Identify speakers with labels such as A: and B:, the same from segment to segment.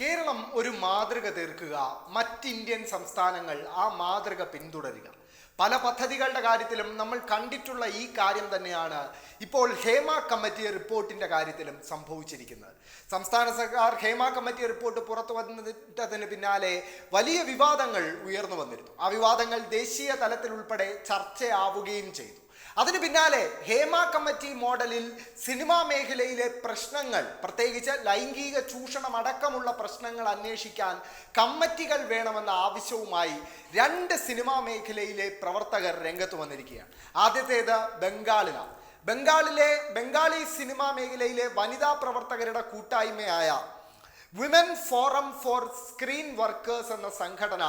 A: കേരളം ഒരു മാതൃക തീർക്കുക മറ്റ് ഇന്ത്യൻ സംസ്ഥാനങ്ങൾ ആ മാതൃക പിന്തുടരുക. പല പദ്ധതികളുടെ കാര്യത്തിലും നമ്മൾ കണ്ടിട്ടുള്ള ഈ കാര്യം തന്നെയാണ് ഇപ്പോൾ ഹേമ കമ്മിറ്റി റിപ്പോർട്ടിന്റെ കാര്യത്തിലും സംഭവിച്ചിരിക്കുന്നത്. സംസ്ഥാന സർക്കാർ ഹേമ കമ്മിറ്റി റിപ്പോർട്ട് പുറത്തു വന്നതിന് പിന്നാലെ വലിയ വിവാദങ്ങൾ ഉയർന്നു വന്നിരുന്നു. ആ വിവാദങ്ങൾ ദേശീയ തലത്തിൽ ഉൾപ്പെടെ ചർച്ചയാവുകയും ചെയ്തു. അതിന് പിന്നാലെ ഹേമ കമ്മിറ്റി മോഡലിൽ സിനിമാ മേഖലയിലെ പ്രശ്നങ്ങൾ പ്രത്യേകിച്ച് ലൈംഗിക ചൂഷണം അടക്കമുള്ള പ്രശ്നങ്ങൾ അന്വേഷിക്കാൻ കമ്മിറ്റികൾ വേണമെന്ന ആവശ്യവുമായി രണ്ട് സിനിമാ മേഖലയിലെ പ്രവർത്തകർ രംഗത്ത് വന്നിരിക്കുകയാണ്. ആദ്യത്തേത് ബംഗാളിലാണ്. ബംഗാളിലെ ബംഗാളി സിനിമാ മേഖലയിലെ വനിതാ പ്രവർത്തകരുടെ കൂട്ടായ്മയായ women forum for screen workers എന്ന സംഘടന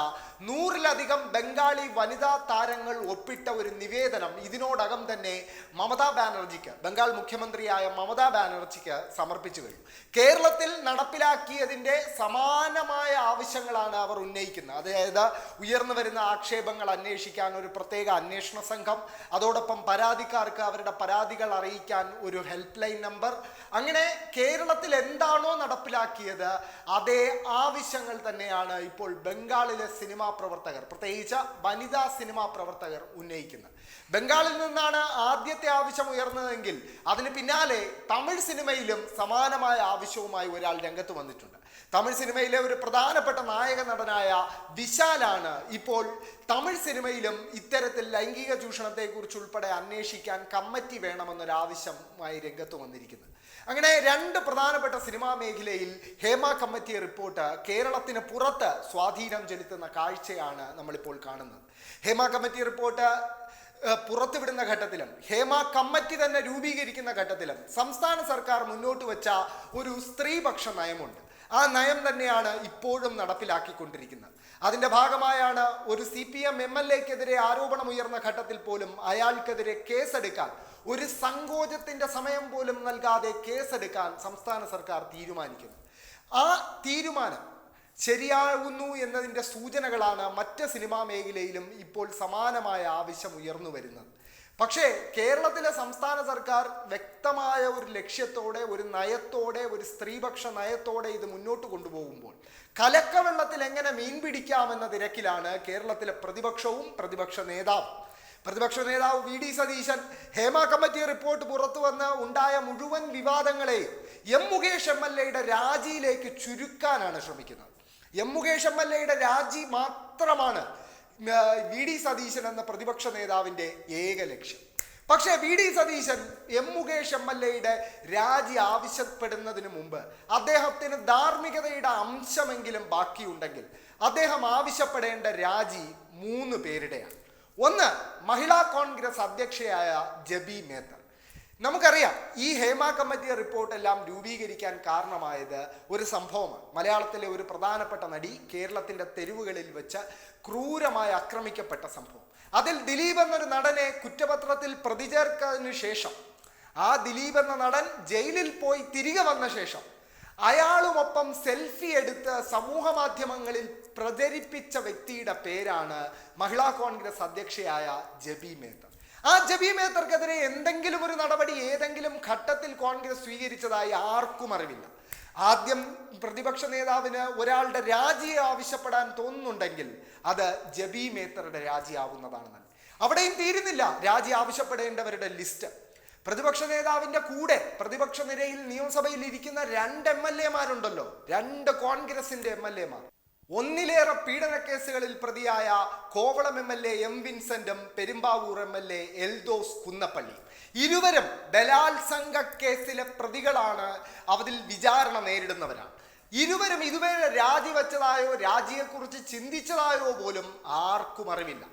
A: നൂറിലധികം ബംഗാളി വനിതാ താരങ്ങൾ ഒപ്പിട്ട ഒരു നിവേദനം ഇതിനോടകം തന്നെ മമതാ ബാനർജിക്ക് ബംഗാൾ മുഖ്യമന്ത്രിയായ മമതാ ബാനർജിക്ക് സമർപ്പിച്ചു കഴിഞ്ഞു. കേരളത്തിൽ നടപ്പിലാക്കിയതിന്റെ സമാനമായ ആവശ്യങ്ങളാണ് അവർ ഉന്നയിക്കുന്നത്. അതായത് ഉയർന്നു വരുന്ന ആക്ഷേപങ്ങൾ അന്വേഷിക്കാൻ ഒരു പ്രത്യേക അന്വേഷണ സംഘം അതോടൊപ്പം പരാതിക്കാർക്ക് അവരുടെ പരാതികൾ അറിയിക്കാൻ ഒരു ഹെൽപ്പ് ലൈൻ നമ്പർ. അങ്ങനെ കേരളത്തിൽ എന്താണോ നടപ്പിലാക്കിയത് അതേ ആവശ്യങ്ങൾ തന്നെയാണ് ഇപ്പോൾ ബംഗാളിലെ സിനിമാ പ്രവർത്തകർ പ്രത്യേകിച്ച് വനിതാ സിനിമാ പ്രവർത്തകർ ഉന്നയിക്കുന്നത്. ബംഗാളിൽ നിന്നാണ് ആദ്യത്തെ ആവശ്യം ഉയർന്നതെങ്കിൽ അതിന് പിന്നാലെ തമിഴ് സിനിമയിലും സമാനമായ ആവശ്യവുമായി ഒരാൾ രംഗത്ത് വന്നിട്ടുണ്ട്. തമിഴ് സിനിമയിലെ ഒരു പ്രധാനപ്പെട്ട നായക നടനായ വിശാലാണ് ഇപ്പോൾ തമിഴ് സിനിമയിലും ഇത്തരത്തിൽ ലൈംഗിക ചൂഷണത്തെക്കുറിച്ച് ഉൾപ്പെടെ അന്വേഷിക്കാൻ കമ്മിറ്റി വേണമെന്നൊരാവശ്യമായി രംഗത്ത് വന്നിരിക്കുന്നത്. അങ്ങനെ രണ്ട് പ്രധാനപ്പെട്ട സിനിമാ മേഖലയിൽ ഹേമ കമ്മിറ്റി റിപ്പോർട്ട് കേരളത്തിന് പുറത്ത് സ്വാധീനം ചെലുത്തുന്ന കാഴ്ചയാണ് നമ്മളിപ്പോൾ കാണുന്നത്. ഹേമ കമ്മിറ്റി റിപ്പോർട്ട് പുറത്തുവിടുന്ന ഘട്ടത്തിലും ഹേമ കമ്മിറ്റി തന്നെ രൂപീകരിക്കുന്ന ഘട്ടത്തിലും സംസ്ഥാന സർക്കാർ മുന്നോട്ട് വെച്ച ഒരു സ്ത്രീപക്ഷ നയമുണ്ട്. ആ നയം തന്നെയാണ് ഇപ്പോഴും നടപ്പിലാക്കിക്കൊണ്ടിരിക്കുന്നത്. അതിന്റെ ഭാഗമായാണ് ഒരു C P M M L എക്കെതിരെ ആരോപണം ഉയർന്ന ഘട്ടത്തിൽ പോലും അയാൾക്കെതിരെ കേസെടുക്കാൻ ഒരു സങ്കോചത്തിന്റെ സമയം പോലും നൽകാതെ കേസെടുക്കാൻ സംസ്ഥാന സർക്കാർ തീരുമാനിക്കുന്നത് ആ തീരുമാനം ശരിയാകുന്നു എന്നതിന്റെ സൂചനകളാണ് മറ്റ് സിനിമാ മേഖലയിലും ഇപ്പോൾ സമാനമായ ആവശ്യം ഉയർന്നു വരുന്നത്. പക്ഷേ കേരളത്തിലെ സംസ്ഥാന സർക്കാർ വ്യക്തമായ ഒരു ലക്ഷ്യത്തോടെ ഒരു നയത്തോടെ ഒരു സ്ത്രീപക്ഷ നയത്തോടെ ഇത് മുന്നോട്ട് കൊണ്ടുപോകുമ്പോൾ കലക്കവെള്ളത്തിൽ എങ്ങനെ മീൻ പിടിക്കാമെന്ന തിരക്കിലാണ് കേരളത്തിലെ പ്രതിപക്ഷവും പ്രതിപക്ഷ നേതാവും. പ്രതിപക്ഷ നേതാവ് V D Satheesan Hema committee report പുറത്തു വന്ന് ഉണ്ടായ മുഴുവൻ വിവാദങ്ങളെ എം മുകേഷ് എം എൽ എയുടെ രാജിയിലേക്ക് ചുരുക്കാനാണ് ശ്രമിക്കുന്നത്. എം മുകേഷ് എം എൽ എയുടെ രാജി മാത്രമാണ് വി ഡി സതീശൻ എന്ന പ്രതിപക്ഷ നേതാവിന്റെ ഏക ലക്ഷ്യം. പക്ഷേ V D Satheesan M Mukesh M L എയുടെ രാജി ആവശ്യപ്പെടുന്നതിന് മുമ്പ് അദ്ദേഹത്തിന് ധാർമ്മികതയുടെ അംശമെങ്കിലും ബാക്കിയുണ്ടെങ്കിൽ അദ്ദേഹം ആവശ്യപ്പെടേണ്ട രാജി മൂന്ന് പേരുടെയാണ്. ഒന്ന് മഹിളാ കോൺഗ്രസ് അധ്യക്ഷയായ ജബി മേത്ത നമുക്കറിയാം ഈ ഹേമ കമ്മിറ്റി റിപ്പോർട്ടെല്ലാം രൂപീകരിക്കാൻ കാരണമായത് ഒരു സംഭവമാണ്. മലയാളത്തിലെ ഒരു പ്രധാനപ്പെട്ട നടി കേരളത്തിന്റെ തെരുവുകളിൽ വെച്ച് ക്രൂരമായി ആക്രമിക്കപ്പെട്ട സംഭവം. അതിൽ ദിലീപ് എന്നൊരു നടനെ കുറ്റപത്രത്തിൽ പ്രതിചേർക്കതിനു ശേഷം ആ ദിലീപ് എന്ന നടൻ ജയിലിൽ പോയി തിരികെ വന്ന ശേഷം അയാളുമൊപ്പം സെൽഫി എടുത്ത് സമൂഹ മാധ്യമങ്ങളിൽ പ്രചരിപ്പിച്ച വ്യക്തിയുടെ പേരാണ് മഹിളാ കോൺഗ്രസ് അധ്യക്ഷയായ ജബി മേത്തർ. ആ ജബി മേത്തർക്കെതിരെ എന്തെങ്കിലും ഒരു നടപടി ഏതെങ്കിലും ഘട്ടത്തിൽ കോൺഗ്രസ് സ്വീകരിച്ചതായി ആർക്കും അറിവില്ല. ആദ്യം പ്രതിപക്ഷ നേതാവിന് ഒരാളുടെ രാജി ആവശ്യപ്പെടാൻ തോന്നുന്നുണ്ടെങ്കിൽ അത് ജബി മേത്തറുടെ രാജിയാവുന്നതാണ് നല്ലത്. അവിടെയും തീരുന്നില്ല രാജി ആവശ്യപ്പെടേണ്ടവരുടെ ലിസ്റ്റ്. പ്രതിപക്ഷ നേതാവിന്റെ കൂടെ പ്രതിപക്ഷ നിരയിൽ നിയമസഭയിൽ ഇരിക്കുന്ന രണ്ട് എം എൽ എമാരുണ്ടല്ലോ. രണ്ട് കോൺഗ്രസിന്റെ എം എൽ എമാർ. ഒന്നിലേറെ പീഡന കേസുകളിൽ പ്രതിയായ Kovalam M L A M വിൻസെന്റും Perumbavoor M L A Eldhose Kunnappilly. ഇരുവരും ബലാത്സംഗ കേസിലെ പ്രതികളാണ് അവതിൽ വിചാരണ നേരിടുന്നവരാണ്. ഇരുവരും ഇതുവരെ രാജിവെച്ചതായോ രാജിയെക്കുറിച്ച് ചിന്തിച്ചതായോ പോലും ആർക്കും അറിവില്ല.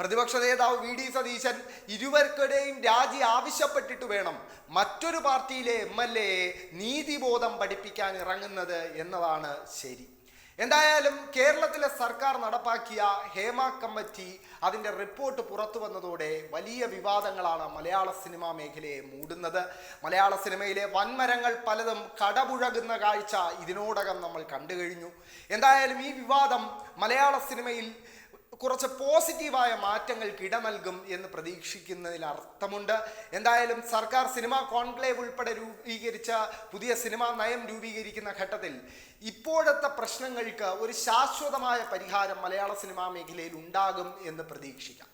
A: പ്രതിപക്ഷ നേതാവ് വി ഡി സതീശൻ ഇരുവർക്കിടെയും രാജി ആവശ്യപ്പെട്ടിട്ട് വേണം മറ്റൊരു പാർട്ടിയിലെ എം എൽ എയെ നീതിബോധം പഠിപ്പിക്കാൻ ഇറങ്ങുന്നത് എന്നതാണ് ശരി. എന്തായാലും കേരളത്തിലെ സർക്കാർ നടപ്പാക്കിയ ഹേമ കമ്മിറ്റി അതിന്റെ റിപ്പോർട്ട് പുറത്തു വന്നതോടെ വലിയ വിവാദങ്ങളാണ് മലയാള സിനിമാ മേഖലയെ മൂടുന്നത്. മലയാള സിനിമയിലെ വൻമരങ്ങൾ പലതും കടപുഴകുന്ന കാഴ്ച ഇതിനോടകം നമ്മൾ കണ്ടു കഴിഞ്ഞു എന്തായാലും ഈ വിവാദം മലയാള സിനിമയിൽ കുറച്ച് പോസിറ്റീവായ മാറ്റങ്ങൾക്ക് ഇട നൽകും എന്ന് പ്രതീക്ഷിക്കുന്നതിൽ അർത്ഥമുണ്ട്. എന്തായാലും സർക്കാർ സിനിമാ കോൺക്ലേവ് ഉൾപ്പെടെ രൂപീകരിച്ച പുതിയ സിനിമാ നയം രൂപീകരിക്കുന്ന ഘട്ടത്തിൽ ഇപ്പോഴത്തെ പ്രശ്നങ്ങൾക്ക് ഒരു ശാശ്വതമായ പരിഹാരം മലയാള സിനിമാ മേഖലയിൽ ഉണ്ടാകും എന്ന് പ്രതീക്ഷിക്കാം.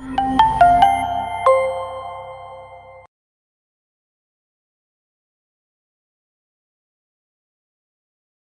A: you.